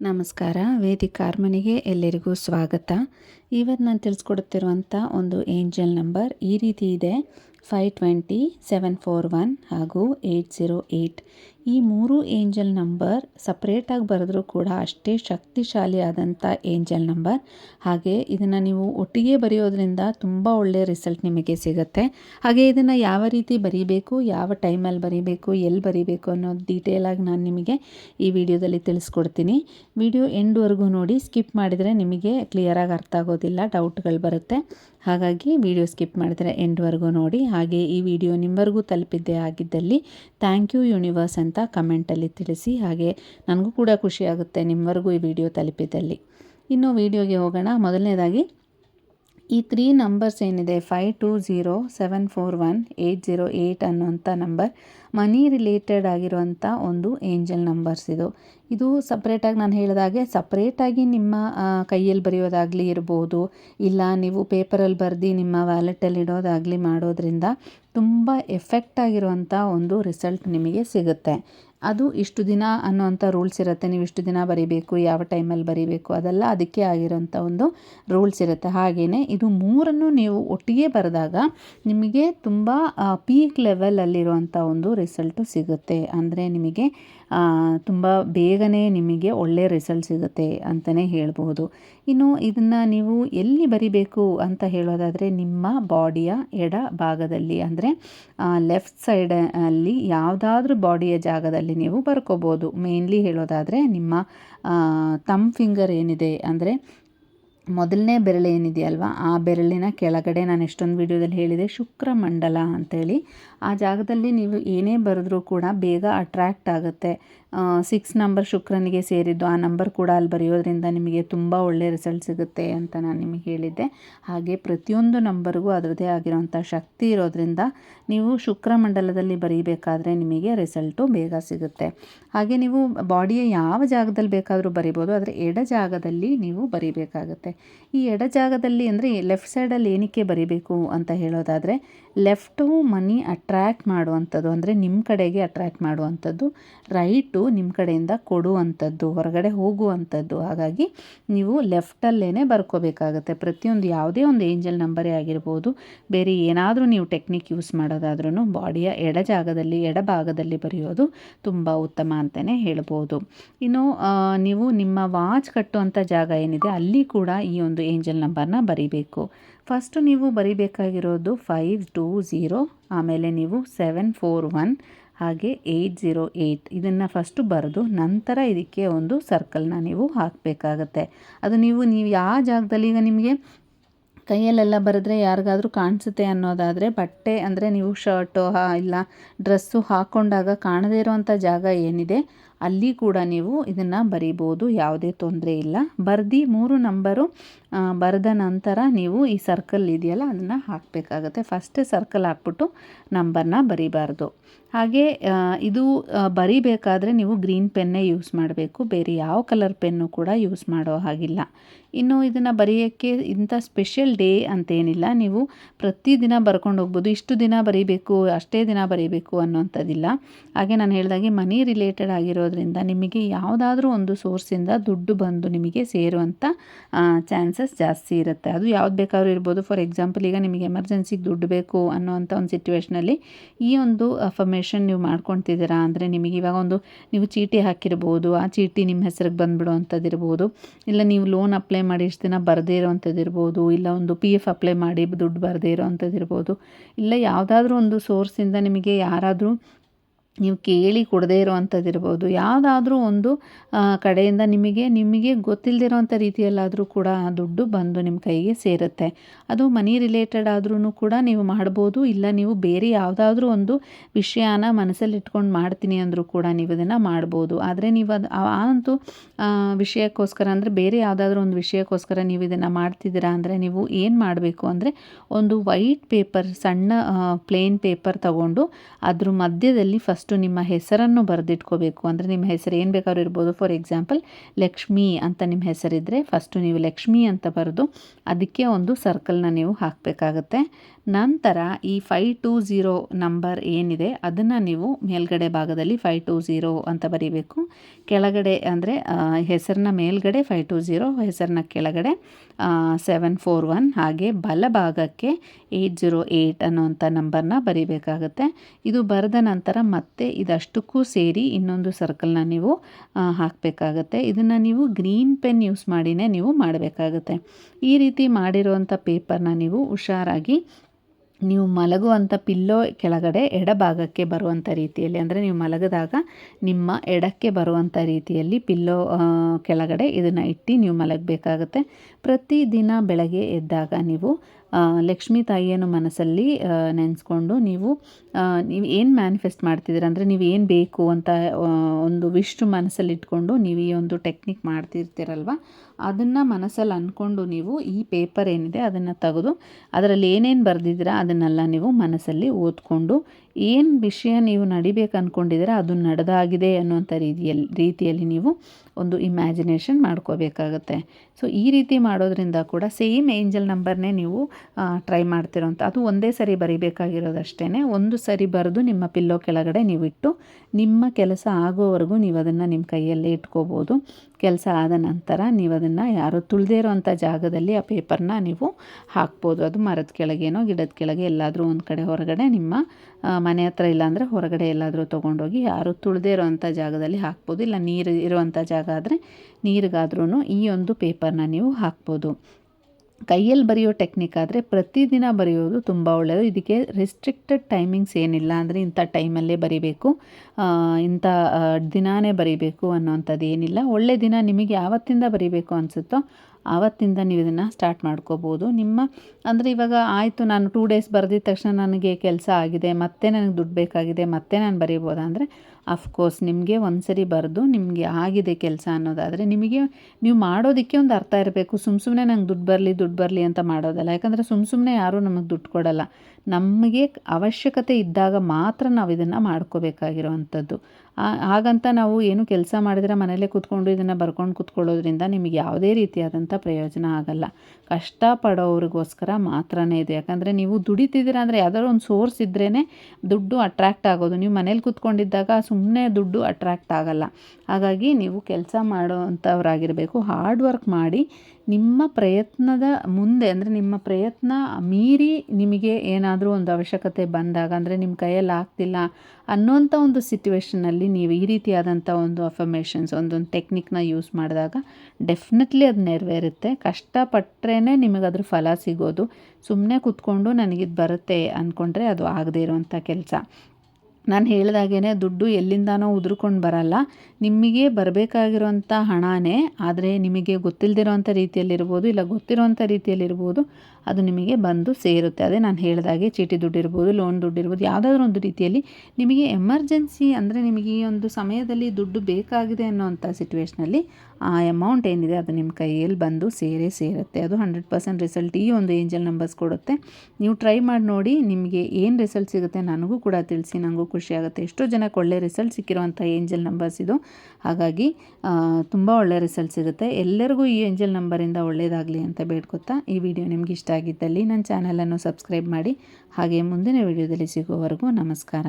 ನಮಸ್ಕಾರ. ವೇದಿಕ ಮನೆಗೆ ಎಲ್ಲರಿಗೂ ಸ್ವಾಗತ. ಇವತ್ತು ನಾನು ತಿಳಿಸ್ಕೊಡುತ್ತಿರುವಂಥ ಒಂದು ಏಂಜಲ್ ನಂಬರ್ ಈ ರೀತಿ ಇದೆ. Five twenty seven four one ಹಾಗೂ ಏಯ್ಟ್ ಝೀರೋ ಏಯ್ಟ್ ಈ ಮೂರು ಏಂಜಲ್ ನಂಬರ್ ಸಪ್ರೇಟಾಗಿ ಬರೆದ್ರೂ ಕೂಡ ಅಷ್ಟೇ ಶಕ್ತಿಶಾಲಿ ಆದಂಥ ಏಂಜಲ್ ನಂಬರ್. ಹಾಗೆ ಇದನ್ನು ನೀವು ಒಟ್ಟಿಗೆ ಬರೆಯೋದ್ರಿಂದ ತುಂಬ ಒಳ್ಳೆಯ ರಿಸಲ್ಟ್ ನಿಮಗೆ ಸಿಗುತ್ತೆ. ಹಾಗೆ ಇದನ್ನು ಯಾವ ರೀತಿ ಬರೀಬೇಕು, ಯಾವ ಟೈಮಲ್ಲಿ ಬರೀಬೇಕು, ಎಲ್ಲಿ ಬರೀಬೇಕು ಅನ್ನೋದು ಡೀಟೇಲಾಗಿ ನಾನು ನಿಮಗೆ ಈ ವಿಡಿಯೋದಲ್ಲಿ ತಿಳಿಸ್ಕೊಡ್ತೀನಿ. ವಿಡಿಯೋ ಎಂಡ್ವರೆಗೂ ನೋಡಿ, ಸ್ಕಿಪ್ ಮಾಡಿದರೆ ನಿಮಗೆ ಕ್ಲಿಯರಾಗಿ ಅರ್ಥ ಆಗೋದಿಲ್ಲ ಡೌಟ್ಗಳು ಬರುತ್ತೆ. ಹಾಗಾಗಿ ವಿಡಿಯೋ ಸ್ಕಿಪ್ ಮಾಡಿದರೆ ಎಂಡ್ವರೆಗೂ ನೋಡಿ. ಹಾಗೆ ಈ ವಿಡಿಯೋ ನಿಮ್ಮವರೆಗೂ ತಲುಪಿದ್ದೆ ಆಗಿದ್ದಲ್ಲಿ ಥ್ಯಾಂಕ್ ಯು ಯೂನಿವರ್ಸ್ ಅಂತ ಕಮೆಂಟಲ್ಲಿ ತಿಳಿಸಿ ಹಾಗೆ ನನಗೂ ಕೂಡ ಖುಷಿಯಾಗುತ್ತೆ ನಿಮ್ಮವರೆಗೂ ಈ ವಿಡಿಯೋ ತಲುಪಿದ್ದಲ್ಲಿ ಇನ್ನು ವಿಡಿಯೋಗೆ ಹೋಗೋಣ. ಮೊದಲನೇದಾಗಿ ಈ ತ್ರೀ ನಂಬರ್ಸ್ ಏನಿದೆ? Five two zero seven four one eight zero eight ಅನ್ನುವಂಥ ನಂಬರ್ ಮನಿ ರಿಲೇಟೆಡ್ ಆಗಿರುವಂಥ ಒಂದು ಏಂಜಲ್ ನಂಬರ್ಸ್ ಇದು. ಇದು ಸಪ್ರೇಟಾಗಿ ನಾನು ಹೇಳಿದಾಗೆ ಸಪ್ರೇಟಾಗಿ ನಿಮ್ಮ ಕೈಯಲ್ಲಿ ಬರೆಯೋದಾಗಲಿ ಇರ್ಬೋದು, ಇಲ್ಲ ನೀವು ಪೇಪರಲ್ಲಿ ಬರೆದು ನಿಮ್ಮ ವ್ಯಾಲೆಟಲ್ಲಿ ಇಡೋದಾಗಲಿ ಮಾಡೋದ್ರಿಂದ ತುಂಬ ಎಫೆಕ್ಟ್ ಆಗಿರುವಂಥ ಒಂದು ರಿಸಲ್ಟ್ ನಿಮಗೆ ಸಿಗುತ್ತೆ. ಅದು ಇಷ್ಟು ದಿನ ಅನ್ನೋವಂಥ ರೂಲ್ಸ್ ಇರುತ್ತೆ. ನೀವು ಇಷ್ಟು ದಿನ ಬರೀಬೇಕು, ಯಾವ ಟೈಮಲ್ಲಿ ಬರೀಬೇಕು, ಅದೆಲ್ಲ ಅದಕ್ಕೆ ಆಗಿರೋಂಥ ಒಂದು ರೂಲ್ಸ್ ಇರುತ್ತೆ. ಹಾಗೆಯೇ ಇದು ಮೂರನ್ನು ನೀವು ಒಟ್ಟಿಗೆ ಬರೆದಾಗ ನಿಮಗೆ ತುಂಬ ಪೀಕ್ ಲೆವೆಲಲ್ಲಿರುವಂಥ ಒಂದು ರಿಸಲ್ಟು ಸಿಗುತ್ತೆ. ಅಂದರೆ ನಿಮಗೆ ತುಂಬ ಬೇಗನೆ ನಿಮಗೆ ಒಳ್ಳೆಯ ರಿಸಲ್ಟ್ ಸಿಗುತ್ತೆ ಅಂತಲೇ ಹೇಳಬಹುದು. ಇನ್ನು ಇದನ್ನು ನೀವು ಎಲ್ಲಿ ಬರಿಬೇಕು ಅಂತ ಹೇಳೋದಾದರೆ ನಿಮ್ಮ ಬಾಡಿಯ ಎಡ ಭಾಗದಲ್ಲಿ, ಅಂದರೆ ಲೆಫ್ಟ್ ಸೈಡ್ ಅಲ್ಲಿ ಯಾವುದಾದ್ರೂ ಬಾಡಿಯ ಜಾಗದಲ್ಲಿ ನೀವು ಬರ್ಕೋಬೋದು ಮೇನ್ಲಿ ಹೇಳೋದಾದರೆ ನಿಮ್ಮ ತಮ್ ಫಿಂಗರ್ ಏನಿದೆ, ಅಂದರೆ, ಮೊದಲನೇ ಬೆರಳು ಏನಿದೆಯಲ್ವ, ಆ ಬೆರಳಿನ ಕೆಳಗಡೆ ನಾನು ಎಷ್ಟೊಂದು ವಿಡಿಯೋದಲ್ಲಿ ಹೇಳಿದೆ, ಶುಕ್ರಮಂಡಲ ಅಂತೇಳಿ. ಆ ಜಾಗದಲ್ಲಿ ನೀವು ಏನೇ ಬರೆದ್ರೂ ಕೂಡ ಬೇಗ ಅಟ್ರ್ಯಾಕ್ಟ್ ಆಗುತ್ತೆ. ಸಿಕ್ಸ್ ನಂಬರ್ ಶುಕ್ರನಿಗೆ ಸೇರಿದ್ದು ಆ ನಂಬರ್ ಕೂಡ ಅಲ್ಲಿ ಬರೆಯೋದ್ರಿಂದ ನಿಮಗೆ ತುಂಬ ಒಳ್ಳೆಯ ರಿಸಲ್ಟ್ ಸಿಗುತ್ತೆ ಅಂತ ನಾನು ನಿಮಗೆ ಹೇಳಿದ್ದೆ. ಹಾಗೆ ಪ್ರತಿಯೊಂದು ನಂಬರ್ಗೂ ಅದರದೇ ಆಗಿರೋಂಥ ಶಕ್ತಿ ಇರೋದ್ರಿಂದ ನೀವು ಶುಕ್ರ ಮಂಡಲದಲ್ಲಿ ಬರೀಬೇಕಾದ್ರೆ ನಿಮಗೆ ರಿಸಲ್ಟು ಬೇಗ ಸಿಗುತ್ತೆ. ಹಾಗೆ ನೀವು ಬಾಡಿಯ ಯಾವ ಜಾಗದಲ್ಲಿ ಬೇಕಾದರೂ ಬರಿಬೋದು, ಆದರೆ ಎಡ ಜಾಗದಲ್ಲಿ ನೀವು ಬರಿಬೇಕಾಗುತ್ತೆ. ಈ ಎಡ ಜಾಗದಲ್ಲಿ ಅಂದರೆ ಲೆಫ್ಟ್ ಸೈಡಲ್ಲಿ ಏನಕ್ಕೆ ಬರಿಬೇಕು ಅಂತ ಹೇಳೋದಾದರೆ ಲೆಫ್ಟು ಮನಿ ಅಟ್ರ್ಯಾಕ್ಟ್ ಮಾಡುವಂಥದ್ದು, ಅಂದರೆ ನಿಮ್ಮ ಕಡೆಗೆ ಅಟ್ರ್ಯಾಕ್ಟ್ ಮಾಡುವಂಥದ್ದು, ರೈಟು ನಿಮ್ಮ ಕಡೆಯಿಂದ ಕೊಡುವಂಥದ್ದು, ಹೊರಗಡೆ ಹೋಗುವಂಥದ್ದು. ಹಾಗಾಗಿ ನೀವು ಲೆಫ್ಟಲ್ಲೇ ಬರ್ಕೋಬೇಕಾಗತ್ತೆ. ಪ್ರತಿಯೊಂದು ಯಾವುದೇ ಒಂದು ಏಂಜಲ್ ನಂಬರೇ ಆಗಿರ್ಬೋದು, ಬೇರೆ ಏನಾದರೂ ನೀವು ಟೆಕ್ನಿಕ್ ಯೂಸ್ ಮಾಡೋದಾದ್ರೂ ಬಾಡಿಯ ಎಡ ಜಾಗದಲ್ಲಿ ಎಡಭಾಗದಲ್ಲಿ ಬರೆಯೋದು ತುಂಬ ಉತ್ತಮ ಅಂತಲೇ ಹೇಳ್ಬೋದು. ಇನ್ನು ನೀವು ನಿಮ್ಮ ವಾಚ್ ಕಟ್ಟುವಂಥ ಜಾಗ ಏನಿದೆ, ಅಲ್ಲಿ ಕೂಡ ಈ ಒಂದು ಏಂಜಲ್ ನಂಬರ್ನ ಬರಿಬೇಕು. ಫಸ್ಟು ನೀವು ಬರಿಬೇಕಾಗಿರೋದು ಫೈವ್ ಟೂ ಝೀರೋ ಆಮೇಲೆ ನೀವು ಸೆವೆನ್ ಫೋರ್ ಒನ್ ಹಾಗೆ ಏಯ್ಟ್ ಝೀರೋ ಏಯ್ಟ್ ಇದನ್ನು ಫಸ್ಟು ಬರೆದು ನಂತರ ಇದಕ್ಕೆ ಒಂದು ಸರ್ಕಲ್ನ ನೀವು ಹಾಕಬೇಕಾಗತ್ತೆ. ಅದು ನೀವು ನೀವು ಯಾವ ಜಾಗದಲ್ಲಿ ಈಗ ನಿಮಗೆ ಕೈಯಲ್ಲೆಲ್ಲ ಬರೆದ್ರೆ ಯಾರಿಗಾದರೂ ಕಾಣಿಸುತ್ತೆ ಅನ್ನೋದಾದರೆ ಬಟ್ಟೆ ಅಂದರೆ ನೀವು ಶರ್ಟು ಇಲ್ಲ ಡ್ರೆಸ್ಸು ಹಾಕ್ಕೊಂಡಾಗ ಕಾಣದೇ ಇರೋವಂಥ ಜಾಗ ಏನಿದೆ? ಅಲ್ಲಿ ಕೂಡ ನೀವು ಇದನ್ನು ಬರಿಬೋದು ಯಾವುದೇ ತೊಂದರೆ ಇಲ್ಲ. ಬರ್ದು ಮೂರು ನಂಬರು ಬರೆದ ನಂತರ ನೀವು ಈ ಸರ್ಕಲ್ ಇದೆಯಲ್ಲ, ಅದನ್ನು ಹಾಕಬೇಕಾಗತ್ತೆ. ಫಸ್ಟೇ ಸರ್ಕಲ್ ಹಾಕ್ಬಿಟ್ಟು ನಂಬರ್ನ ಬರಿಬಾರ್ದು. ಹಾಗೆ ಇದು ಬರಿಬೇಕಾದ್ರೆ ನೀವು ಗ್ರೀನ್ ಪೆನ್ನೇ ಯೂಸ್ ಮಾಡಬೇಕು. ಬೇರೆ ಯಾವ ಕಲರ್ ಪೆನ್ನು ಕೂಡ ಯೂಸ್ ಮಾಡೋ ಹಾಗಿಲ್ಲ. ಇನ್ನು ಇದನ್ನು ಬರೆಯೋಕ್ಕೆ ಇಂಥ ಸ್ಪೆಷಲ್ ಡೇ ಅಂತೇನಿಲ್ಲ. ನೀವು ಪ್ರತಿದಿನ ಬರ್ಕೊಂಡು ಹೋಗ್ಬೋದು. ಇಷ್ಟು ದಿನ ಬರೀಬೇಕು, ಅಷ್ಟೇ ದಿನ ಬರೀಬೇಕು ಅನ್ನೋಂಥದ್ದಿಲ್ಲ. ಹಾಗೆ ನಾನು ಹೇಳಿದಾಗೆ ಮನಿ ರಿಲೇಟೆಡ್ ಆಗಿರೋದ್ರಿಂದ ನಿಮಗೆ ಯಾವುದಾದ್ರೂ ಒಂದು ಸೋರ್ಸಿಂದ ದುಡ್ಡು ಬಂದು ನಿಮಗೆ ಸೇರುವಂಥ ಚಾನ್ಸಸ್ ಜಾಸ್ತಿ ಇರುತ್ತೆ. ಅದು ಯಾವ್ದು ಬೇಕಾದ್ರೂ ಇರ್ಬೋದು. ಫಾರ್ ಎಕ್ಸಾಂಪಲ್ ಈಗ ನಿಮಗೆ ಎಮರ್ಜೆನ್ಸಿಗೆ ದುಡ್ಡು ಬೇಕು ಅನ್ನೋವಂಥ ಒಂದು ಸಿಚುವೇಷನಲ್ಲಿ ಈ ಒಂದು ಅಫರ್ಮೇಷನ್ ನೀವು ಮಾಡ್ಕೊತಿದ್ದೀರಾ ಅಂದರೆ ನಿಮಗೆ ಇವಾಗ ಒಂದು ನೀವು ಚೀಟಿ ಹಾಕಿರ್ಬೋದು, ಆ ಚೀಟಿ ನಿಮ್ಮ ಹೆಸರಿಗೆ ಬಂದುಬಿಡುವಂಥದ್ದಿರ್ಬೋದು. ಇಲ್ಲ ನೀವು ಲೋನ್ ಅಪ್ಲೈ ಮಾಡಿ ಇಷ್ಟು ದಿನ ಬರದೇ ಇರೋವಂಥದ್ದಿರ್ಬೋದು, ಇಲ್ಲ ಒಂದು ಪಿ ಎಫ್ ಅಪ್ಲೈ ಮಾಡಿ ದುಡ್ಡು ಬರದೇ ಇರೋವಂಥದ್ದು ಇರ್ಬೋದು ಇಲ್ಲ ಯಾವುದಾದ್ರೂ ಒಂದು ಸೋರ್ಸಿಂದ ನಿಮಗೆ ಯಾರಾದರೂ ನೀವು ಕೇಳಿ ಕೊಡದೇ ಇರೋವಂಥದ್ದು ಇರ್ಬೋದು ಯಾವುದಾದ್ರೂ ಒಂದು ಕಡೆಯಿಂದ ನಿಮಗೆ ನಿಮಗೆ ಗೊತ್ತಿಲ್ಲದಿರುವಂಥ ರೀತಿಯಲ್ಲಾದರೂ ಕೂಡ ಆ ದುಡ್ಡು ಬಂದು ನಿಮ್ಮ ಕೈಗೆ ಸೇರುತ್ತೆ. ಅದು ಮನಿ ರಿಲೇಟೆಡ್ ಆದ್ರೂ ಕೂಡ ನೀವು ಮಾಡ್ಬೋದು. ಇಲ್ಲ ನೀವು ಬೇರೆ ಯಾವುದಾದ್ರೂ ಒಂದು ವಿಷಯನ ಮನಸ್ಸಲ್ಲಿ ಇಟ್ಕೊಂಡು ಮಾಡ್ತೀನಿ ಅಂದರೂ ಕೂಡ ನೀವು ಇದನ್ನು ಮಾಡ್ಬೋದು. ಆದರೆ ನೀವು ಅದು, ಆ ಅಂತೂ ವಿಷಯಕ್ಕೋಸ್ಕರ ಅಂದರೆ ಬೇರೆ ಯಾವುದಾದ್ರೂ ಒಂದು ವಿಷಯಕ್ಕೋಸ್ಕರ ನೀವು ಇದನ್ನು ಮಾಡ್ತಿದ್ದೀರಾ ಅಂದರೆ ನೀವು ಏನು ಮಾಡಬೇಕು ಅಂದರೆ ಒಂದು ವೈಟ್ ಪೇಪರ್, ಸಣ್ಣ ಪ್ಲೇನ್ ಪೇಪರ್ ತಗೊಂಡು ಅದ್ರ ಮಧ್ಯದಲ್ಲಿ ಫಸ್ಟ್ ಫಸ್ಟು ನಿಮ್ಮ ಹೆಸರನ್ನು ಬರೆದಿಟ್ಕೋಬೇಕು. ಅಂದರೆ ನಿಮ್ಮ ಹೆಸರು ಏನು ಬೇಕಾದ್ರೂ ಇರ್ಬೋದು. ಫಾರ್ ಎಕ್ಸಾಂಪಲ್ ಲಕ್ಷ್ಮಿ ಅಂತ ನಿಮ್ಮ ಹೆಸರಿದ್ದರೆ ಫಸ್ಟು ನೀವು ಲಕ್ಷ್ಮಿ ಅಂತ ಬರೆದು ಅದಕ್ಕೆ ಒಂದು ಸರ್ಕಲ್ನ ನೀವು ಹಾಕಬೇಕಾಗತ್ತೆ. ನಂತರ ಈ ಫೈ ಟು ಝೀರೋ ನಂಬರ್ ಏನಿದೆ, ಅದನ್ನು ನೀವು ಮೇಲ್ಗಡೆ ಭಾಗದಲ್ಲಿ ಫೈ ಟು ಝೀರೋ ಅಂತ ಬರೀಬೇಕು. ಕೆಳಗಡೆ ಅಂದರೆ ಹೆಸರನ್ನ ಮೇಲ್ಗಡೆ ಫೈ ಟು ಝೀರೋ ಹೆಸರನ್ನ ಕೆಳಗಡೆ ಸೆವೆನ್ ಫೋರ್ ಒನ್ ಹಾಗೆ ಬಲಭಾಗಕ್ಕೆ ಏಯ್ಟ್ ಜೀರೋ ಏಯ್ಟ್ ಅನ್ನೋಂಥ ನಂಬರ್ನ ಬರೀಬೇಕಾಗತ್ತೆ. ಇದು ಬರೆದ ನಂತರ ಮತ್ತೆ ಇದಷ್ಟಕ್ಕೂ ಸೇರಿ ಇನ್ನೊಂದು ಸರ್ಕಲ್ನ ನೀವು ಹಾಕಬೇಕಾಗತ್ತೆ. ಇದನ್ನು ನೀವು ಗ್ರೀನ್ ಪೆನ್ ಯೂಸ್ ಮಾಡಿನೇ ನೀವು ಮಾಡಬೇಕಾಗತ್ತೆ. ಈ ರೀತಿ ಮಾಡಿರುವಂಥ ಪೇಪರ್ನ ನೀವು ಹುಷಾರಾಗಿ ನೀವು ಮಲಗುವಂಥ ಪಿಲ್ಲೋ ಕೆಳಗಡೆ ಎಡಭಾಗಕ್ಕೆ ಬರುವಂಥ ರೀತಿಯಲ್ಲಿ, ಅಂದರೆ ನೀವು ಮಲಗಿದಾಗ ನಿಮ್ಮ ಎಡಕ್ಕೆ ಬರುವಂಥ ರೀತಿಯಲ್ಲಿ ಪಿಲ್ಲೋ ಕೆಳಗಡೆ ಇದನ್ನು ಇಟ್ಟು ನೀವು ಮಲಗಬೇಕಾಗತ್ತೆ. ಪ್ರತಿದಿನ ಬೆಳಗ್ಗೆ ಎದ್ದಾಗ ನೀವು ಲಕ್ಷ್ಮೀ ತಾಯಿಯನ್ನು ಮನಸ್ಸಲ್ಲಿ ನೆನೆಸ್ಕೊಂಡು ನೀವು ನೀವು ಏನು ಮ್ಯಾನಿಫೆಸ್ಟ್ ಮಾಡ್ತಿದ್ದೀರ ಅಂದರೆ ನೀವು ಏನು ಬೇಕು ಅಂತ ಒಂದು ವಿಷ್ಟು ಮನಸ್ಸಲ್ಲಿ ಇಟ್ಕೊಂಡು ನೀವು ಈ ಒಂದು ಟೆಕ್ನಿಕ್ ಮಾಡ್ತಿರ್ತೀರಲ್ವ? ಅದನ್ನು ಮನಸ್ಸಲ್ಲಿ ಅಂದ್ಕೊಂಡು ನೀವು ಈ ಪೇಪರ್ ಏನಿದೆ ಅದನ್ನು ತೆಗೆದು, ಅದರಲ್ಲಿ ಏನೇನು ಬರೆದಿದ್ದೀರಾ ಅದನ್ನೆಲ್ಲ ನೀವು ಮನಸ್ಸಲ್ಲಿ ಓದ್ಕೊಂಡು ಏನು ವಿಷಯ ನೀವು ನಡಿಬೇಕು ಅಂದ್ಕೊಂಡಿದ್ದೀರ ಅದು ನಡೆದಾಗಿದೆ ಅನ್ನುವಂಥ ರೀತಿಯಲ್ಲಿ ರೀತಿಯಲ್ಲಿ ನೀವು ಒಂದು ಇಮ್ಯಾಜಿನೇಷನ್ ಮಾಡ್ಕೋಬೇಕಾಗತ್ತೆ. ಸೊ ಈ ರೀತಿ ಮಾಡೋದ್ರಿಂದ ಕೂಡ ಸೇಮ್ ಏಂಜಲ್ ನಂಬರ್ನೇ ನೀವು ಟ್ರೈ ಮಾಡ್ತಿರೋಂಥ, ಅದು ಒಂದೇ ಸರಿ ಬರಿಬೇಕಾಗಿರೋದಷ್ಟೇ ಒಂದು ಸರಿ ಬರೆದು ನಿಮ್ಮ ಪಿಲ್ಲೋ ಕೆಳಗಡೆ ನೀವು ಇಟ್ಟು ನಿಮ್ಮ ಕೆಲಸ ಆಗೋವರೆಗೂ ನೀವು ಅದನ್ನು ನಿಮ್ಮ ಕೈಯಲ್ಲೇ ಇಟ್ಕೋಬೋದು. ಕೆಲಸ ಆದ ನಂತರ ನೀವು ಅದನ್ನು ಯಾರು ತುಳಿದೇ ಇರೋವಂಥ ಜಾಗದಲ್ಲಿ ಆ ಪೇಪರ್ನ ನೀವು ಹಾಕ್ಬೋದು. ಅದು ಮರದ ಕೆಳಗೇನೋ ಗಿಡದ ಕೆಳಗೆ ಎಲ್ಲಾದರೂ ಒಂದು ಕಡೆ ಹೊರಗಡೆ ನಿಮ್ಮ ಮನೆ ಹತ್ರ ಇಲ್ಲಾಂದರೆ ಹೊರಗಡೆ ಎಲ್ಲಾದರೂ ತೊಗೊಂಡೋಗಿ ಯಾರು ತುಳಿದೇ ಇರೋವಂಥ ಜಾಗದಲ್ಲಿ ಹಾಕ್ಬೋದು. ಇಲ್ಲ ನೀರು ಇರುವಂಥ ಜಾಗ ಆದರೆ ನೀರಿಗಾದ್ರೂ ಈ ಒಂದು ಪೇಪರ್ನ ನೀವು ಹಾಕ್ಬೋದು. ಕೈಯಲ್ಲಿ ಬರೆಯೋ ಟೆಕ್ನಿಕ್ ಆದರೆ ಪ್ರತಿದಿನ ಬರೆಯೋದು ತುಂಬ ಒಳ್ಳೆಯದು ಇದಕ್ಕೆ ರೆಸ್ಟ್ರಿಕ್ಟೆಡ್ ಟೈಮಿಂಗ್ಸ್ ಏನಿಲ್ಲ ಅಂದರೆ ಇಂಥ ಟೈಮಲ್ಲೇ ಬರಿಬೇಕು. ಇಂಥ ದಿನಾನೇ ಬರಿಬೇಕು ಅನ್ನೋವಂಥದ್ದು ಏನಿಲ್ಲ. ಒಳ್ಳೆ ದಿನ ನಿಮಗೆ ಯಾವತ್ತಿಂದ ಬರಿಬೇಕು ಅನಿಸುತ್ತೋ ಆವತ್ತಿಂದ ನೀವು ಇದನ್ನು ಸ್ಟಾರ್ಟ್ ಮಾಡ್ಕೋಬೋದು. ನಿಮ್ಮ, ಅಂದರೆ ಇವಾಗ ಆಯಿತು, ನಾನು ಟೂ ಡೇಸ್ ಬರೆದಿದ್ದ ತಕ್ಷಣ ನನಗೆ ಕೆಲಸ ಆಗಿದೆ, ಮತ್ತೆ ನನಗೆ ದುಡ್ಡು ಬೇಕಾಗಿದೆ, ಮತ್ತೆ ನಾನು ಬರೀಬೋದಾ? ಅಂದರೆ ಅಫ್ಕೋರ್ಸ್ ನಿಮಗೆ ಒಂದು ಸರಿ ಬರೆದು ನಿಮಗೆ ಆಗಿದೆ ಕೆಲಸ ಅನ್ನೋದಾದರೆ ನಿಮಗೆ ನೀವು ಮಾಡೋದಕ್ಕೆ ಒಂದು ಅರ್ಥ ಇರಬೇಕು. ಸುಮ್ಮ ಸುಮ್ಮನೆ ನಂಗೆ ದುಡ್ಡು ಬರಲಿ ದುಡ್ಡು ಬರಲಿ ಅಂತ ಮಾಡೋದಲ್ಲ. ಯಾಕಂದರೆ ಸುಮ್ಮ ಸುಮ್ಮನೆ ಯಾರೂ ನಮಗೆ ದುಡ್ಡು ಕೊಡಲ್ಲ. ನಮಗೆ ಅವಶ್ಯಕತೆ ಇದ್ದಾಗ ಮಾತ್ರ ನಾವು ಇದನ್ನು ಮಾಡ್ಕೋಬೇಕಾಗಿರೋವಂಥದ್ದು. ಹಾಗಂತ ನಾವು ಏನು ಕೆಲಸ ಮಾಡಿದ್ರೆ ಮನೇಲೇ ಕೂತ್ಕೊಂಡು ಇದನ್ನು ಬರ್ಕೊಂಡು ಕೂತ್ಕೊಳ್ಳೋದ್ರಿಂದ ನಿಮಗೆ ಯಾವುದೇ ರೀತಿಯಾದಂಥ ಪ್ರಯೋಜನ ಆಗಲ್ಲ. ಕಷ್ಟಪಡೋರಿಗೋಸ್ಕರ ಮಾತ್ರನೇ ಇದು. ಯಾಕಂದರೆ ನೀವು ದುಡಿತಿದ್ದೀರ ಅಂದರೆ ಯಾವ್ದಾದ್ರು ಒಂದು ಸೋರ್ಸ್ ಇದ್ರೇ ದುಡ್ಡು ಅಟ್ರ್ಯಾಕ್ಟ್ ಆಗೋದು. ನೀವು ಮನೇಲಿ ಕೂತ್ಕೊಂಡಿದ್ದಾಗ ಸುಮ್ಮನೆ ದುಡ್ಡು ಅಟ್ರ್ಯಾಕ್ಟ್ ಆಗಲ್ಲ. ಹಾಗಾಗಿ ನೀವು ಕೆಲಸ ಮಾಡೋವಂಥವ್ರಾಗಿರಬೇಕು. ಹಾರ್ಡ್ ವರ್ಕ್ ಮಾಡಿ ನಿಮ್ಮ ಪ್ರಯತ್ನದ ಮುಂದೆ, ಅಂದರೆ ನಿಮ್ಮ ಪ್ರಯತ್ನ ಮೀರಿ ನಿಮಗೆ ಏನಾದರೂ ಒಂದು ಅವಶ್ಯಕತೆ ಬಂದಾಗ, ಅಂದರೆ ನಿಮ್ಮ ಕೈಯಲ್ಲಿ ಆಗ್ತಿಲ್ಲ ಅನ್ನೋಂಥ ಒಂದು ಸಿಚುವೇಷನಲ್ಲಿ ನೀವು ಈ ರೀತಿಯಾದಂಥ ಒಂದು ಅಫರ್ಮೇಷನ್ಸ್ ಒಂದೊಂದು ಟೆಕ್ನಿಕ್ನ ಯೂಸ್ ಮಾಡಿದಾಗ ಡೆಫಿನೆಟ್ಲಿ ಅದು ನೆರವೇರುತ್ತೆ. ಕಷ್ಟಪಟ್ಟರೆ ನಿಮಗೆ ಅದ್ರ ಫಲ ಸಿಗೋದು. ಸುಮ್ಮನೆ ಕೂತ್ಕೊಂಡು ನನಗಿದು ಬರುತ್ತೆ ಅಂದ್ಕೊಂಡ್ರೆ ಅದು ಆಗದೇ ಇರುವಂಥ ಕೆಲಸ. ನಾನು ಹೇಳಿದಾಗೇ ದುಡ್ಡು ಎಲ್ಲಿಂದನೋ ಉದುರ್ಕೊಂಡು ಬರಲ್ಲ. ನಿಮಗೆ ಬರಬೇಕಾಗಿರುವಂಥ ಹಣನೇ, ಆದರೆ ನಿಮಗೆ ಗೊತ್ತಿಲ್ಲದಿರೋವಂಥ ರೀತಿಯಲ್ಲಿರ್ಬೋದು, ಇಲ್ಲ ಗೊತ್ತಿರುವಂಥ ರೀತಿಯಲ್ಲಿರ್ಬೋದು, ಅದು ನಿಮಗೆ ಬಂದು ಸೇರುತ್ತೆ. ಅದೇ ನಾನು ಹೇಳಿದಾಗೆ ಚೀಟಿ ದುಡ್ಡು ಇರ್ಬೋದು ಲೋನ್ ದುಡ್ಡು ಇರ್ಬೋದು ಯಾವುದಾದ್ರೂ ಒಂದು ರೀತಿಯಲ್ಲಿ ನಿಮಗೆ ಎಮರ್ಜೆನ್ಸಿ ಅಂದರೆ ನಿಮಗೆ ಈ ಒಂದು ಸಮಯದಲ್ಲಿ ದುಡ್ಡು ಬೇಕಾಗಿದೆ ಅನ್ನೋವಂಥ ಸಿಚುವೇಶ್ನಲ್ಲಿ ಆ ಅಮೌಂಟ್ ಏನಿದೆ ಅದು ನಿಮ್ಮ ಕೈಯಲ್ಲಿ ಬಂದು ಸೇರೇ ಸೇರುತ್ತೆ. ಅದು ಹಂಡ್ರೆಡ್ ಪರ್ಸೆಂಟ್ ರಿಸಲ್ಟ್ ಈ ಒಂದು ಏಂಜಲ್ ನಂಬರ್ಸ್ ಕೊಡುತ್ತೆ. ನೀವು ಟ್ರೈ ಮಾಡಿ ನೋಡಿ ನಿಮಗೆ ಏನು ರಿಸಲ್ಟ್ ಸಿಗುತ್ತೆ, ನನಗೂ ಕೂಡ ತಿಳಿಸಿ ನನಗೂ ಆಗುತ್ತೆ. ಎಷ್ಟೋ ಜನಕ್ಕೆ ಒಳ್ಳೆ ರಿಸಲ್ಟ್ ಸಿಕ್ಕಿರುವಂಥ ಏಂಜಲ್ ನಂಬರ್ಸ್ ಇದು. ಹಾಗಾಗಿ ತುಂಬ ಒಳ್ಳೆ ರಿಸಲ್ಟ್ ಸಿಗುತ್ತೆ. ಎಲ್ಲರಿಗೂ ಈ ಏಂಜಲ್ ನಂಬರಿಂದ ಒಳ್ಳೆಯದಾಗಲಿ ಅಂತ ಬೇಡ್ಕೊತಾ ಈ ವಿಡಿಯೋ ನಿಮ್ಗೆ ಇಷ್ಟ ಆಗಿದ್ದಲ್ಲಿ ನನ್ನ ಚಾನಲನ್ನು ಸಬ್ಸ್ಕ್ರೈಬ್ ಮಾಡಿ. ಹಾಗೆ ಮುಂದಿನ ವಿಡಿಯೋದಲ್ಲಿ ಸಿಗೋವರೆಗೂ ನಮಸ್ಕಾರ.